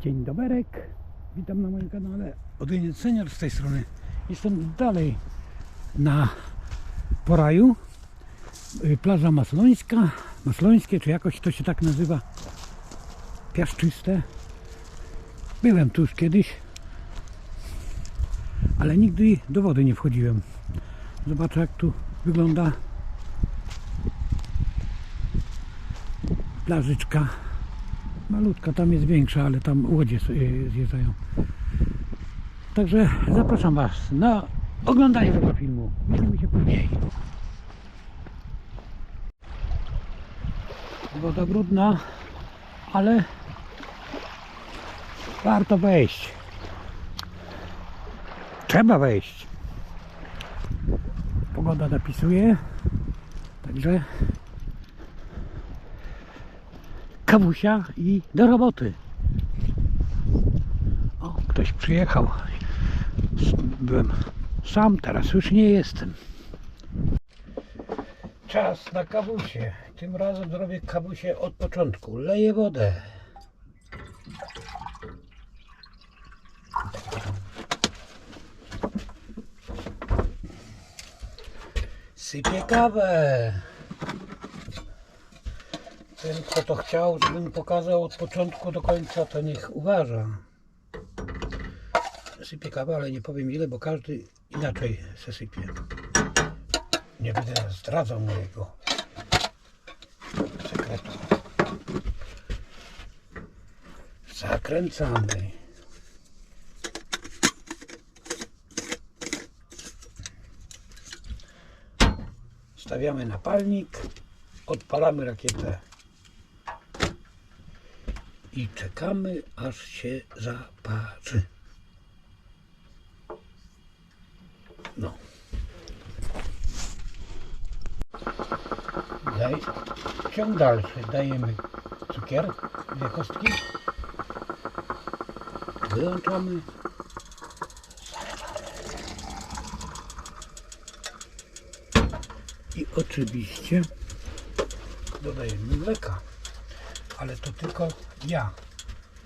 Dzień doberek. Witam na moim kanale. Odjęcie Senior z tej strony. Jestem dalej na Poraju. Y, Plaża Maslońska. Maslońskie, czy jakoś to się tak nazywa. Piaszczyste. Byłem tu już kiedyś. Ale nigdy do wody nie wchodziłem. Zobaczę jak tu wygląda plażyczka. Malutka, tam jest większa, ale tam łodzie sobie zjeżdżają. Także zapraszam Was na oglądanie tego filmu. Widzimy się później. Woda brudna, ale warto wejść. Trzeba wejść. Pogoda napisuje, także kawusia i do roboty. O, ktoś przyjechał. Byłem sam, teraz już nie jestem. Czas na kawusie. Tym razem zrobię kawusie od początku. Leję wodę. Sypię kawę. Ten, kto to chciał, żebym pokazał od początku do końca, to niech uważa. Sypię kawę, ale nie powiem ile, bo każdy inaczej se sypie. Nie będę zdradzał mojego sekretu. Zakręcamy. Stawiamy napalnik, odpalamy rakietę i czekamy aż się zaparzy. No. Daj, ciąg dalszy. Dajemy cukier, dwie kostki. Wyłączamy. I oczywiście dodajemy mleka. Ale to tylko ja.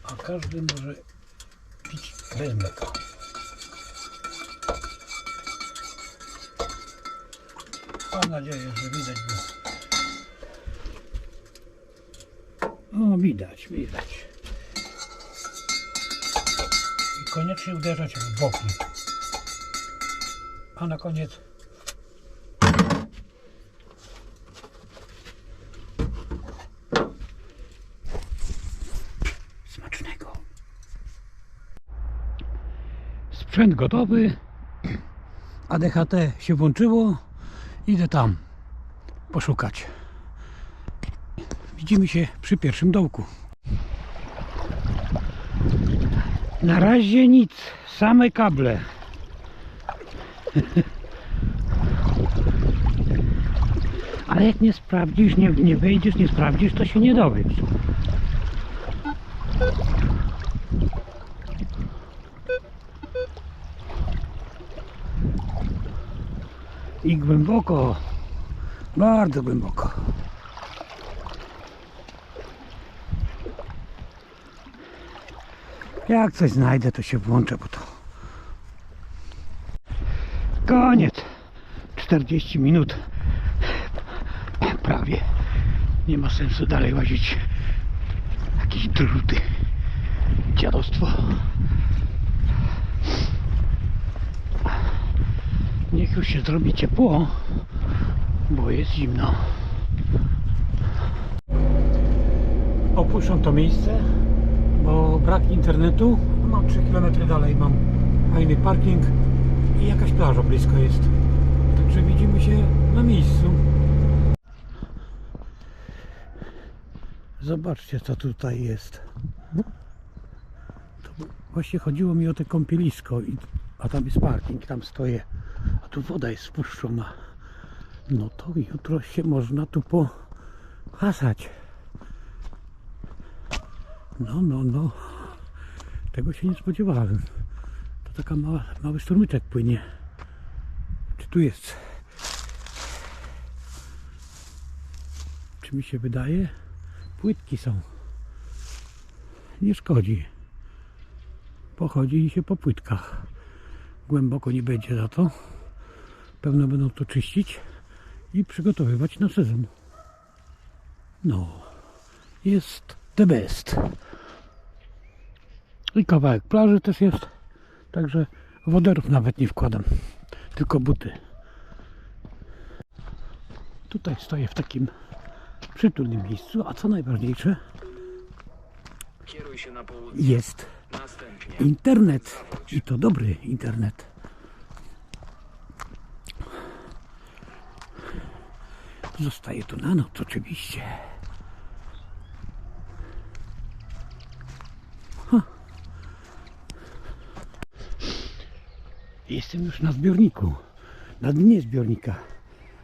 A każdy może pić bez mleka. Mam nadzieję, że widać było. No widać, widać. I koniecznie uderzać w boki. A na koniec Sprzęt gotowy. ADHT się włączyło. Idę tam poszukać. Widzimy się przy pierwszym dołku. Na razie nic, same kable. Ale jak nie sprawdzisz, nie, nie wejdziesz, nie sprawdzisz, to się nie dowiesz. I głęboko, bardzo głęboko. Jak coś znajdę, to się włączę, bo to koniec. 40 minut prawie. Nie ma sensu dalej łazić. Jakieś druty. Dziadostwo. Już się zrobi ciepło, bo jest zimno. Opuszczam to miejsce, bo brak internetu. Mam 3 km dalej, mam fajny parking i jakaś plaża blisko jest. Także widzimy się na miejscu. Zobaczcie co tutaj jest. To właśnie chodziło mi o te kąpielisko, a tam jest parking, tam stoję. A tu woda jest spuszczona. No to jutro się można tu pohasać. No, no, no. Tego się nie spodziewałem. To taka mała, mały strumyczek płynie. Czy tu jest? Czy mi się wydaje? Płytki są. Nie szkodzi. pochodzi się po płytkach. Głęboko nie będzie za to. Pewno będą to czyścić i przygotowywać na sezon. No, jest the best. I kawałek plaży też jest. Także woderów nawet nie wkładam, tylko buty. Tutaj stoję w takim przytulnym miejscu, a co najważniejsze, Kieruj się na południe. jest Następnie internet. I to dobry internet. Zostaje tu na noc oczywiście. Jestem już na zbiorniku. Na dnie zbiornika.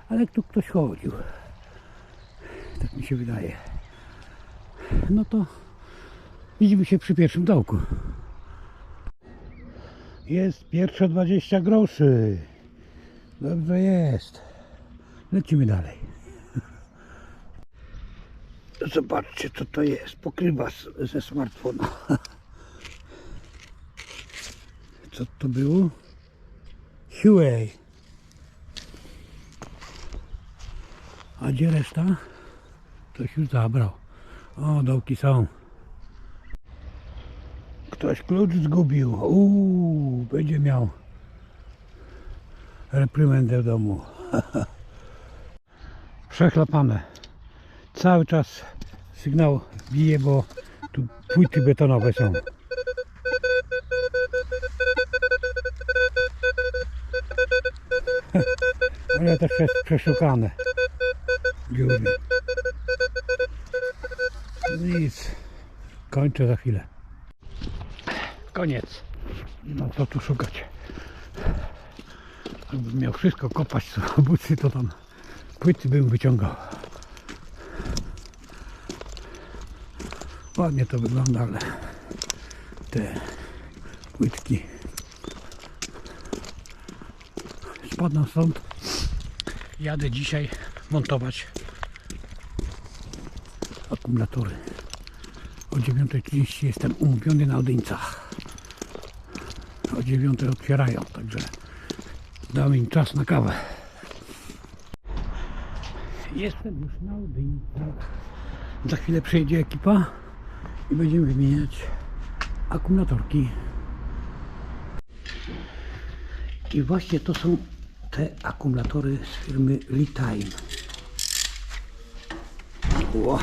Ale tu ktoś chodził. Tak mi się wydaje. No to widzimy się przy pierwszym dołku. Jest pierwsze 20 groszy. Dobrze jest. Lecimy dalej. Zobaczcie co to jest. Pokrywa ze smartfona. Co to było? Huawei. A gdzie reszta? Ktoś już zabrał. O, dołki są. Ktoś klucz zgubił. Uuu, będzie miał reprymendę w domu. Przechlapane. Cały czas sygnał bije, bo tu płyty betonowe są. Ale też jest przeszukane. Dziury. Nic. Kończę za chwilę. Koniec. No co tu szukać? Jakbym miał wszystko kopać co to tam płyty bym wyciągał. Ładnie to wygląda, ale te płytki spadną stąd. Jadę dzisiaj montować akumulatory. O 9.30 jestem umówiony na Odyńcach. O 9 otwierają, także damy im czas na kawę. Jestem już na Odyńcach. Za chwilę przyjedzie ekipa i będziemy wymieniać akumulatorki. I właśnie to są te akumulatory z firmy Litime. Ło.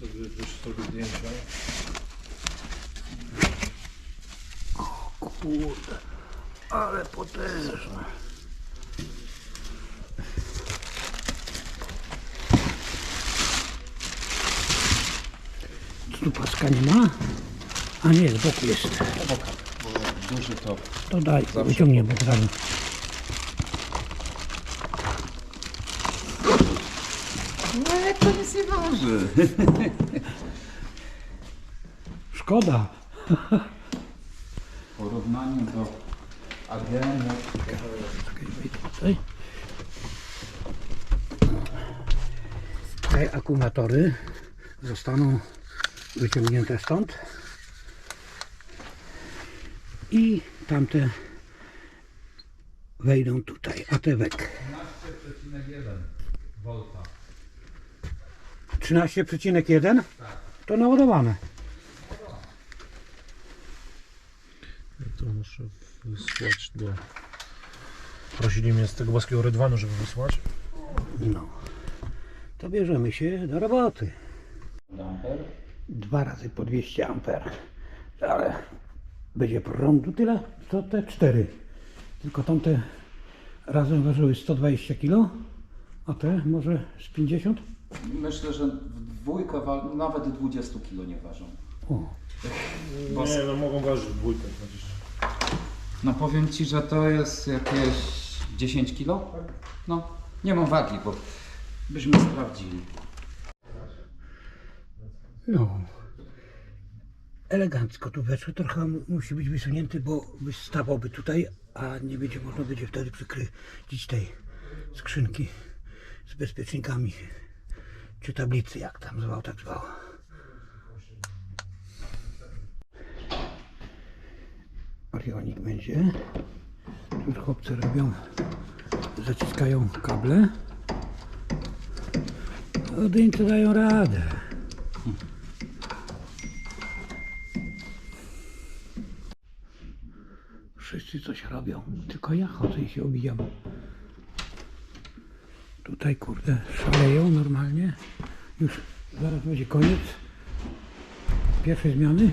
sobie też sobie zdjęcia. Kurde, ale potężne. Tu paska nie ma? A nie, z boku jest. Bo duży to To daj, wyciągniemy od razu. Nie, to nic nie waży. Szkoda. W porównaniu do Czekaj. Te akumulatory zostaną wyciągnięte stąd i tamte wejdą tutaj, a te wek. 13,1 volta. 13,1? To naładowane. Ja to muszę wysłać do... Prosili mnie z tego boskiego rydwanu, żeby wysłać. No. To bierzemy się do roboty. Damper. Dwa razy po 200 amper. Ale będzie prądu tyle, co te cztery. Tylko tamte razem ważyły 120 kg, a te może z 50? Myślę, że w dwójkę wa- nawet 20 kg nie ważą. O, Bo- Nie, no mogą ważyć w dwójkę 20. No powiem Ci, że to jest jakieś 10 kg? No, nie mam wagi, bo byśmy sprawdzili. No. Elegancko tu weszło. Trochę mu- musi być wysunięty, bo wystawałby tutaj, a nie będzie można będzie wtedy przykryć tej skrzynki z bezpiecznikami. czy tablicy, jak tam zwał, tak zwał. Orionik będzie. Chłopcy robią, zaciskają kable. Odyńcy dają radę. Wszyscy coś robią, tylko ja chodzę i się obijam. Tutaj kurde szaleją normalnie. Już zaraz będzie koniec pierwszej zmiany.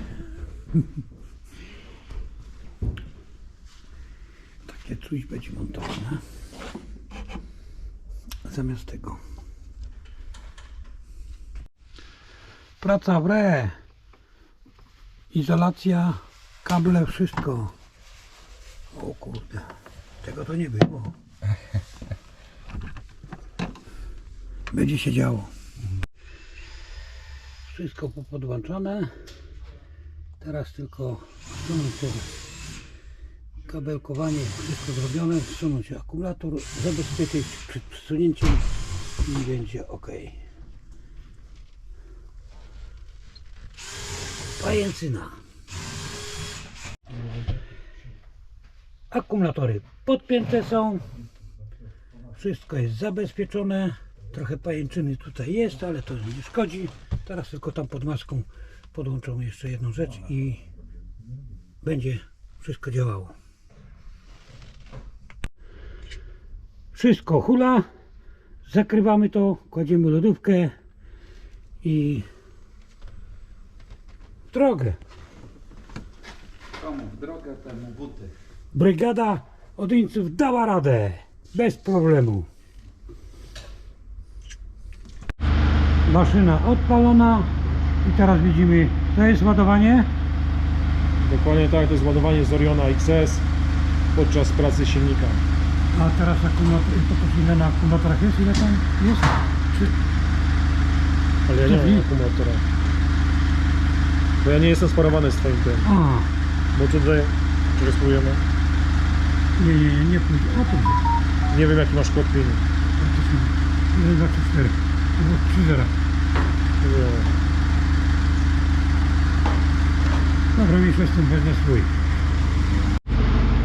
Takie coś będzie montowane. Zamiast tego. Praca w re. Izolacja, kable, wszystko. Kurde, tego to nie było. Będzie się działo. Wszystko popodłączone. Teraz tylko wsunąć ten kabelkowanie, wszystko zrobione, wsunąć akumulator, zabezpieczyć przed wsunięciem i będzie ok. Pajęcyna. Akumulatory podpięte są. Wszystko jest zabezpieczone. Trochę pajęczyny tutaj jest, ale to nie szkodzi. Teraz tylko tam pod maską podłączą jeszcze jedną rzecz i będzie wszystko działało. Wszystko hula. Zakrywamy to, kładziemy lodówkę i drogę. Komu w drogę, temu buty. Brygada Odyńców dała radę. Bez problemu. Maszyna odpalona. I teraz widzimy, to jest ładowanie. Dokładnie tak, to jest ładowanie z Oriona XS podczas pracy silnika. A teraz akumulator, to ile na akumulatorach jest? Ile tam jest? Czy... Ale ja nie mam akumulatora. Bo ja nie jestem sparowany z twoim tym. A, Bo tutaj, spróbujemy? Nie, nie, nie, nie pójdzie. O, to Nie wiem jaki masz kod PIN. praktycznie. 1, 2, 3, 4. Albo 3, 0. Nie. Dobra, myślę z tym wezmę swój.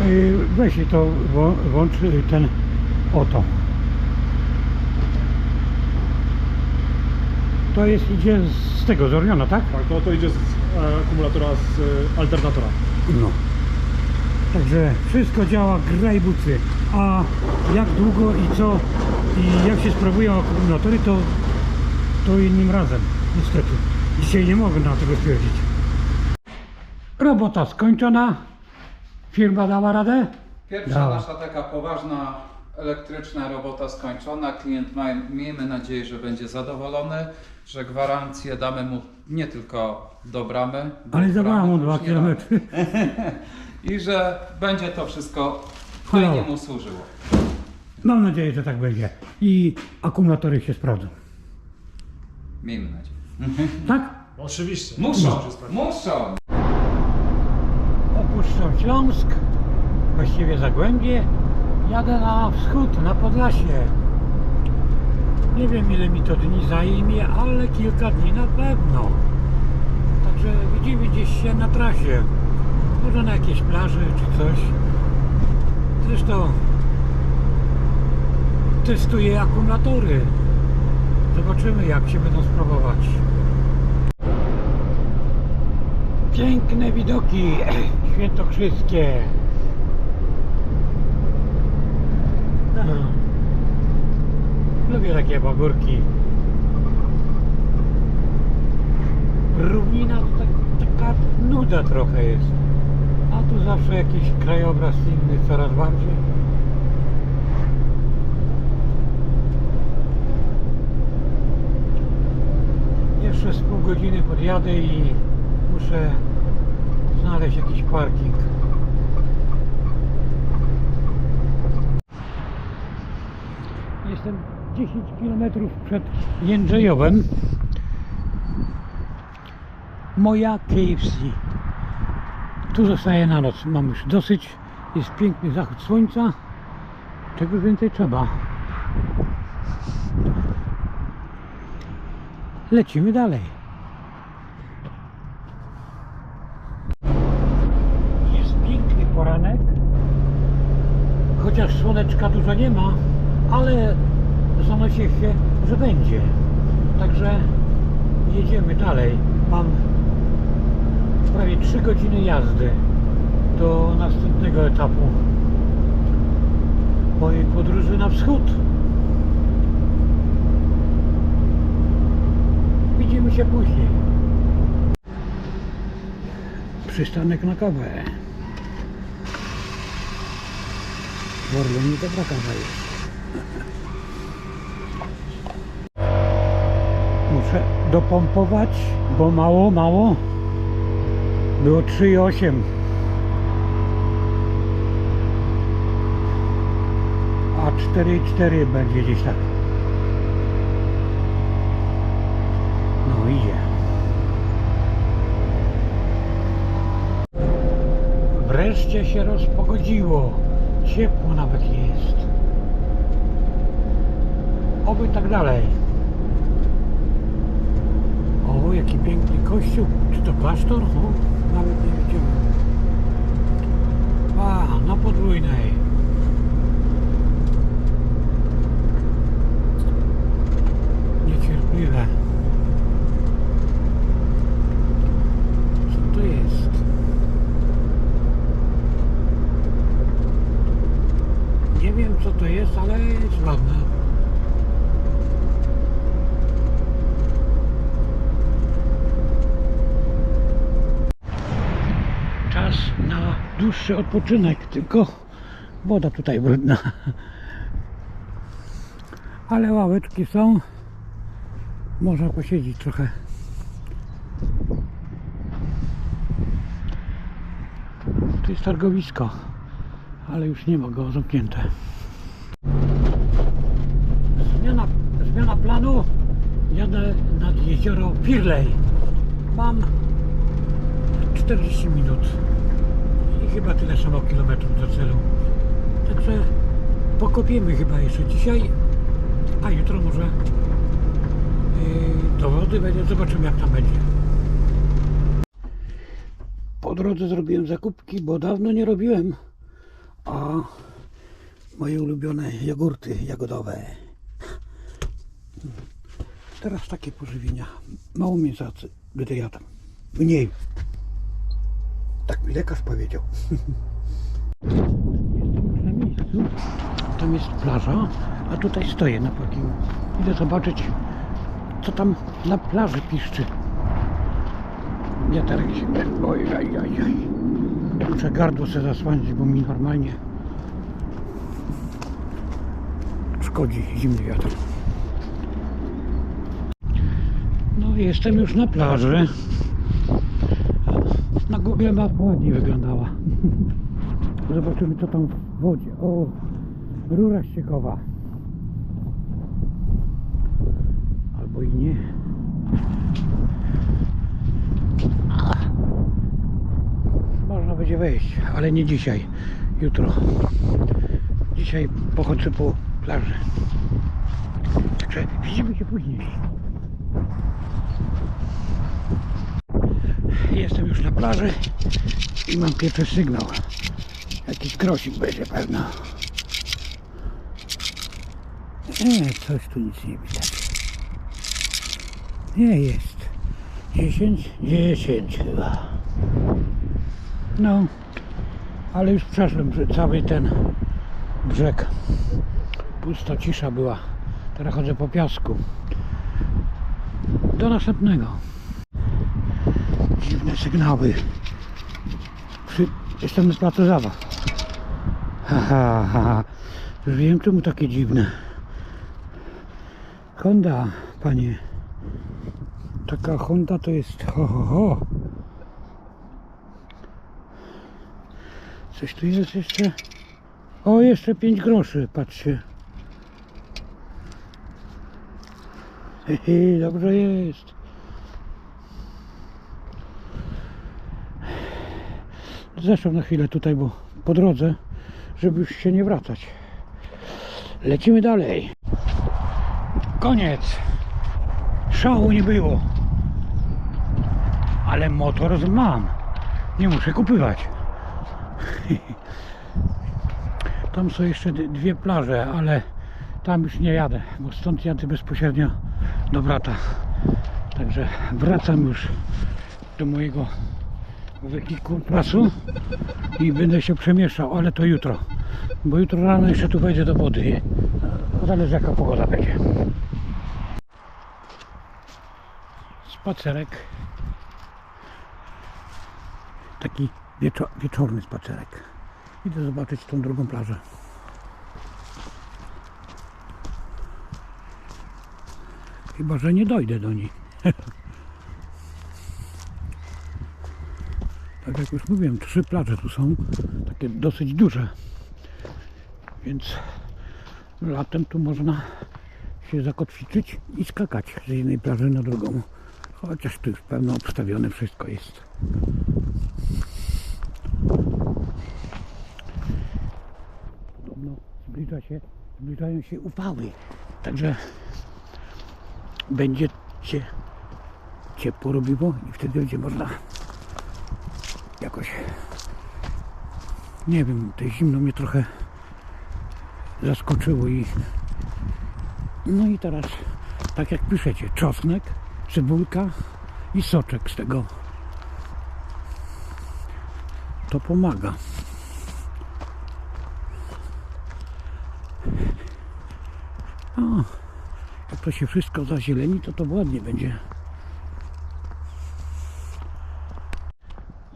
Yy, Weź to, wło- włącz y, ten oto. To jest, idzie z tego, z Oriona, tak? Tak, to, to idzie z e, akumulatora z e, alternatora. No. Także wszystko działa, graj bucy. A jak długo i co i jak się sprawują akumulatory, to, to innym razem, niestety. Dzisiaj nie mogę na tego stwierdzić. Robota skończona. Firma dała radę? Pierwsza Dała. nasza taka poważna elektryczna robota skończona. Klient ma, miejmy nadzieję, że będzie zadowolony, że gwarancję damy mu nie tylko do bramy, Ale zabrałem mu to już I że będzie to wszystko fajnie mu służyło. Mam nadzieję, że tak będzie. I akumulatory się sprawdzą. Miejmy nadzieję. Tak? Oczywiście. Muszą, muszą. Opuszczam Śląsk, właściwie Zagłębie. Jadę na wschód, na Podlasie. Nie wiem ile mi to dni zajmie, ale kilka dni na pewno. Także widzimy gdzieś się na trasie. Może na jakiejś plaży czy coś. Zresztą testuję akumulatory. Zobaczymy jak się będą sprawować. Piękne widoki świętokrzyskie. No. Lubię takie pagórki. Równina to tak, taka nuda trochę jest. Tu zawsze jakiś krajobraz inny coraz bardziej. Jeszcze z pół godziny podjadę i muszę znaleźć jakiś parking. Jestem 10 km przed Jędrzejowem. Moja KFC. Tu zostaję na noc. Mam już dosyć. Jest piękny zachód słońca. Czego więcej trzeba? lecimy dalej. Jest piękny poranek, chociaż słoneczka dużo nie ma, ale zanosi się, że będzie. Także jedziemy dalej. Mam prawie 3 godziny jazdy do następnego etapu mojej podróży na wschód. Widzimy się później. Przystanek na kawę. W Orlenie dobra kawa jest. Muszę dopompować, bo mało, mało. Było 3,8. A 4,4 będzie gdzieś tak. No idzie. Wreszcie się rozpogodziło. Ciepło nawet jest. Oby tak dalej. O, jaki piękny kościół. Czy to klasztor? O, nawet nie widziałem. A, na podwójnej. Niecierpliwe. Co to jest? Nie wiem co to jest, ale jest ładne. Czas na dłuższy odpoczynek, tylko woda tutaj brudna. Ale ławeczki są. Można posiedzieć trochę. Tu jest targowisko, ale już nie ma go zamknięte. Zmiana, zmiana planu. Jadę nad jezioro Pirley. Mam 40 minut i chyba tyle samo kilometrów do celu. Także pokopiemy chyba jeszcze dzisiaj, a jutro może yy, do wody będzie. Zobaczymy jak tam będzie. Po drodze zrobiłem zakupki, bo dawno nie robiłem. A moje ulubione jogurty jagodowe. Teraz takie pożywienia. Mało mięsa, gdy jadam. Mniej. Tak mi lekarz powiedział. Tam jest plaża, a tutaj stoję na parkingu. Idę zobaczyć, co tam na plaży piszczy. Wiaterek się... Oj, aj, aj, aj. Muszę gardło sobie zasłonić, bo mi normalnie szkodzi zimny wiatr. No jestem już na plaży. Google Map ładnie wyglądała. Zobaczymy co tam w wodzie. O, rura ściekowa. Albo i nie. Można będzie wejść, ale nie dzisiaj. Jutro. Dzisiaj pochodzę po plaży. Także widzimy się później. Jestem już na plaży i mam pierwszy sygnał. Jakiś grosik będzie pewno. Nie, coś tu nic nie widać. Nie jest. 10, 10 chyba. No, ale już przeszłem cały ten brzeg. Pusta cisza była. Teraz chodzę po piasku. Do następnego sygnały. Przy... Jestem na placu zabaw. Ha, ha, ha. Już wiem czemu takie dziwne. Honda, panie. Taka Honda to jest ho, ho, ho. Coś tu jest jeszcze? O, jeszcze 5 groszy, patrzcie. Hehe, dobrze jest. Zeszłem na chwilę tutaj, bo po drodze, żeby już się nie wracać. Lecimy dalej. Koniec. Szału nie było. Ale motor mam. Nie muszę kupywać. Tam są jeszcze dwie plaże, ale tam już nie jadę, bo stąd jadę bezpośrednio do brata. Także wracam już do mojego wehikułu prasu i będę się przemieszczał, ale to jutro. Bo jutro rano jeszcze tu wejdę do wody. Zależy jaka pogoda będzie. Spacerek. Taki wieczo wieczorny spacerek. Idę zobaczyć tą drugą plażę. Chyba, że nie dojdę do niej. Tak jak już mówiłem, trzy plaże tu są, takie dosyć duże. Więc latem tu można się zakotwiczyć i skakać z jednej plaży na drugą. Chociaż tu już pewno obstawione wszystko jest. Podobno zbliża się, zbliżają się upały. Także będzie się ciepło robiło i wtedy będzie można jakoś. Nie wiem, to zimno mnie trochę zaskoczyło i no i teraz tak jak piszecie, czosnek, cebulka i soczek z tego. To pomaga. O, jak to się wszystko zazieleni to to ładnie będzie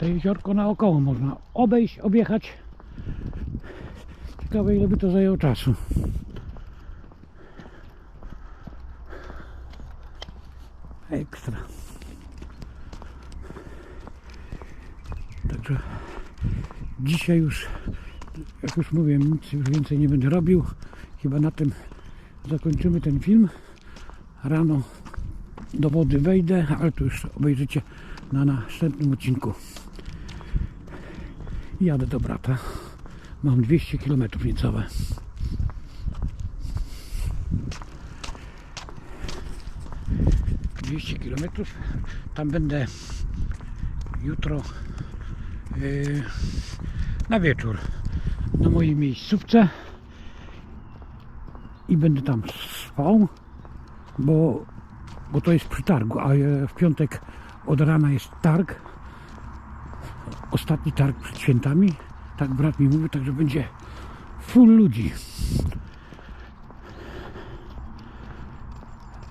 to jeziorko naokoło można obejść, objechać. Ciekawe ile by to zajęło czasu. Ekstra. Także dzisiaj już jak już mówiłem nic już więcej nie będę robił. Chyba na tym zakończymy ten film. Rano do wody wejdę ale to już obejrzycie na następnym odcinku jadę do brata. Mam 200 km niecałe Dwieście kilometrów. Tam będę jutro yy, na wieczór na mojej miejscówce i będę tam spał bo, bo to jest przy targu a e, w piątek od rana jest targ ostatni targ przed świętami? Tak brat mi mówi, także będzie full ludzi.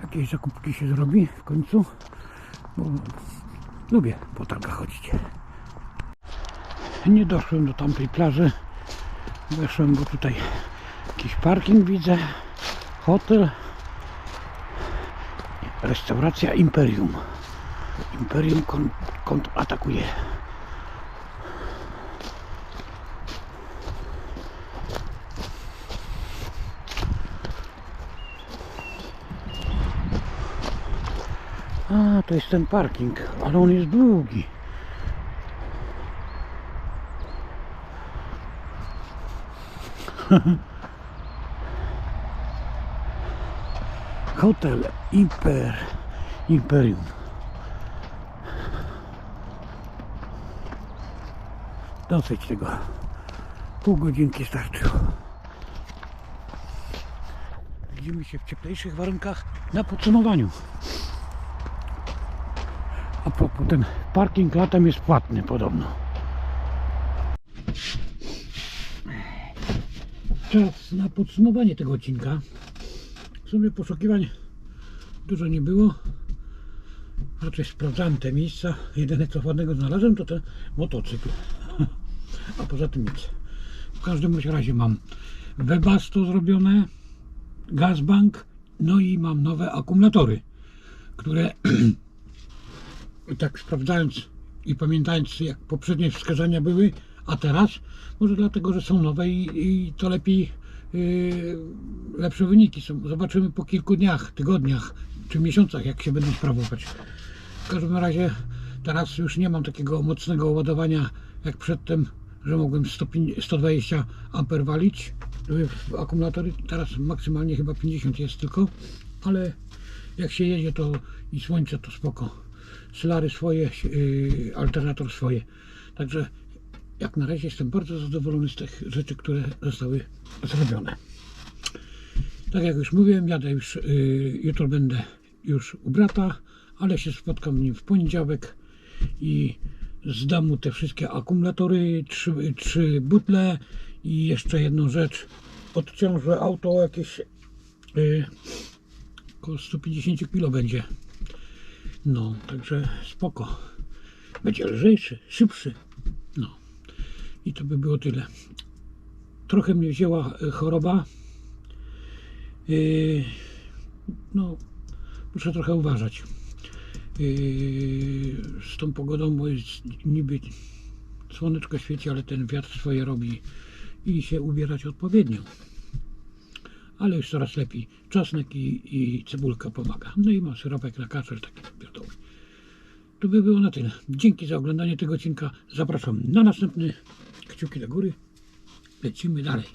Jakieś zakupki się zrobi w końcu? Bo lubię po targach chodzić. Nie doszłem do tamtej plaży. Weszłem, bo tutaj jakiś parking widzę. Hotel. Restauracja Imperium. Imperium kon- kontratakuje A, to jest ten parking, ale on jest długi. Hotel Imper, Imperium. Dosyć tego. Pół godzinki starczyło. Widzimy się w cieplejszych warunkach na podsumowaniu. A propos, ten parking latem jest płatny podobno. Czas na podsumowanie tego odcinka. W sumie poszukiwań dużo nie było. Raczej sprawdzałem te miejsca. Jedyne co ładnego znalazłem to ten motocykl. A poza tym nic. W każdym razie mam Webasto zrobione, Gazbank, no i mam nowe akumulatory, które tak sprawdzając i pamiętając jak poprzednie wskazania były, a teraz, może dlatego, że są nowe i, i to lepiej, yy, lepsze wyniki są. Zobaczymy po kilku dniach, tygodniach czy miesiącach, jak się będą sprawować. W każdym razie teraz już nie mam takiego mocnego ładowania jak przedtem, że mogłem 150 120 amper walić w akumulatory. Teraz maksymalnie chyba 50 jest tylko, ale jak się jedzie to i słońce to spoko. Slary swoje, yy, alternator swoje. Także jak na razie jestem bardzo zadowolony z tych rzeczy, które zostały zrobione. Tak jak już mówiłem, jadę już, yy, jutro będę już u brata, ale się spotkam z nim w poniedziałek i zdam mu te wszystkie akumulatory, trzy, trzy butle i jeszcze jedną rzecz. Odciążę auto jakieś yy, około 150 kg będzie. No, także spoko. Będzie lżejszy, szybszy. No. I to by było tyle. Trochę mnie wzięła e, choroba. Yy, no, muszę trochę uważać. Yy, z tą pogodą, bo jest niby słoneczko świeci, ale ten wiatr swoje robi i się ubierać odpowiednio. Ale już coraz lepiej. Czosnek i, i cebulka pomaga. No i mam syropek na kaszel taki gotowy. To by było na tyle. Dzięki za oglądanie tego odcinka. Zapraszam na następny. Kciuki do góry. Lecimy dalej.